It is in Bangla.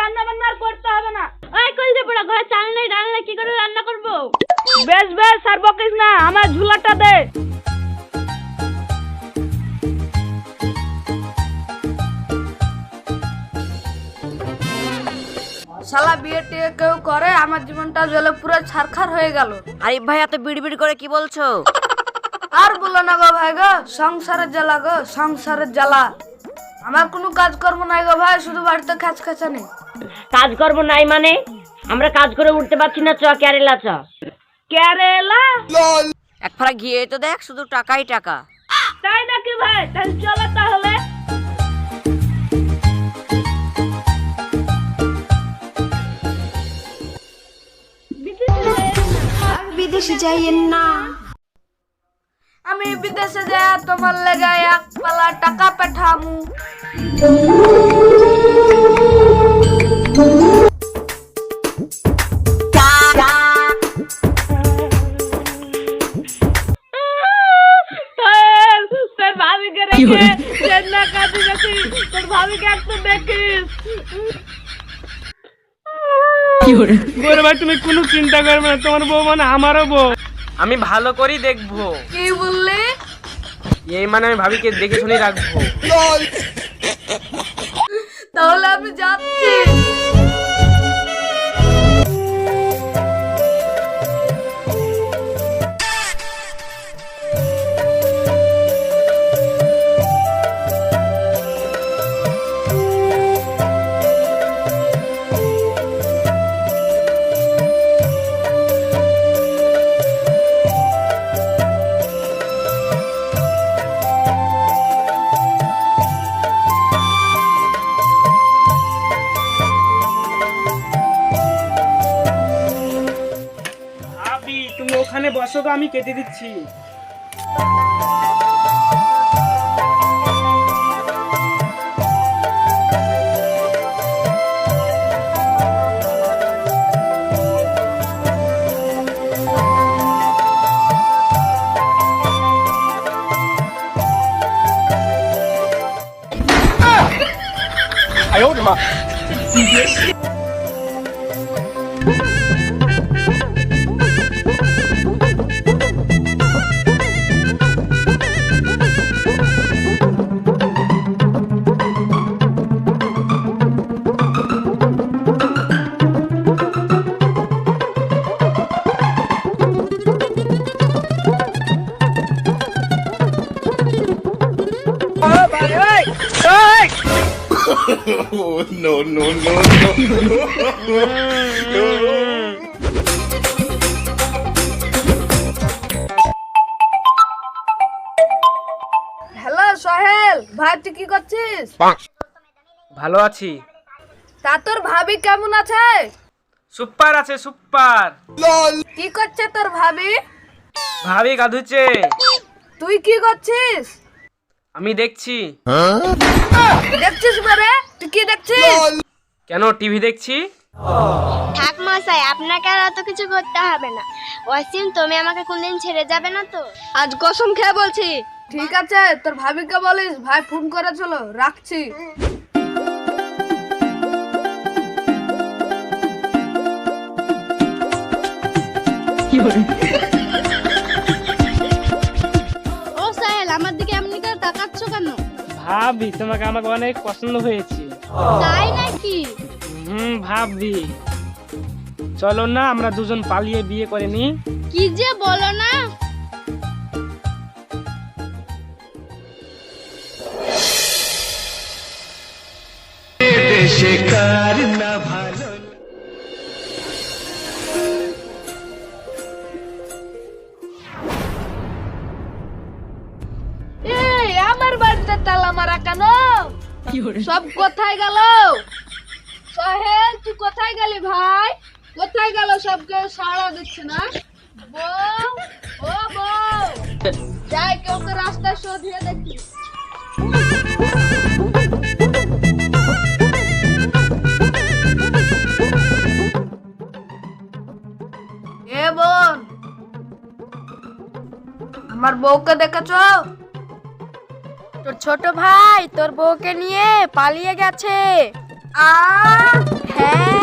রান্না বান্না আর করতে হবে না। ওই ঘরে চাল নেই ডাল নেই কি করে রান্না করব? বেশ বেশ আর বকিস না আমার ঝুলাটা দে। শালা বিয়ে টিয়ে কেউ করে আমার জীবনটা জলে পুরো ছারখার হয়ে গেল। আরিফ ভাই এত বিড়বিড় করে কি বলছো? আর বলো না গো ভাই গো সংসারের জ্বালা গো সংসারের জ্বালা। আমার কোনো কাজ করব নাই গো ভাই শুধু বাড়িতে খাচ খাচানি কাজ করব নাই মানে? আমরা কাজ করে উঠতে পারছি না চ কেরালা চ। কেরেলা? এক ফাড়া গিয়ে তো দেখ শুধু টাকাই টাকা। তাই নাকি ভাই? তাহলে চলো তাহলে। বিদেশে যাইয়েন না। আমি বিদেশে যা তোমার লেগে এক পালা টাকা পাঠামু। ভাই তুমি কোনো চিন্তা করবে না তোমার বউ মানে আমারও বউ। আমি ভালো করেই দেখব। কি বললে? এই মানে আমি ভাবিকে দেখে শুনে রাখব। তাহলে আমি যাচ্ছি। তো আমি কেটে দিচ্ছি হ্যালো সোহেল ভাই তুই কি করছিস? ভালো আছি। তা তোর ভাবি কেমন আছে? সুপার আছে সুপার। কি করছে তোর ভাবি? ভাবি গাধুচ্ছে তুই কি করছিস? আমি দেখছি। দেখছিস মানে তুই কি দেখছিস? কেন টিভি দেখছি? থাক মশাই আপনাকে আর এত কিছু করতে হবে না। ওয়াসিম তুমি আমাকে কোনদিন ছেড়ে যাবে না তো? আজ কসম খেয়ে বলছি। ঠিক আছে তোর ভাবিকে বলিস ভাই ফোন করেছিল রাখছি। ও ভাবি তোমাকে আমাকে অনেক পছন্দ হয়েছে। তাই নাকি? হুম ভাবি। চলো না আমরা দুজন পালিয়ে বিয়ে করে নি কি যে বলো না? এই আমার বাড়িতে তালা মারা কেন? সব কোথায় গেল? সোহেল তুই কোথায় গেলি ভাই? কোথায় গেল সবকে সাড়া দিচ্ছে না? বউ ও বউ যাই কেউ তো রাস্তায় শোধিয়ে দেখি। এ বোন আমার বউকে দেখেছ? তোর ছোট ভাই তোর বউকে নিয়ে পালিয়ে গেছে। আ হ্যাঁ।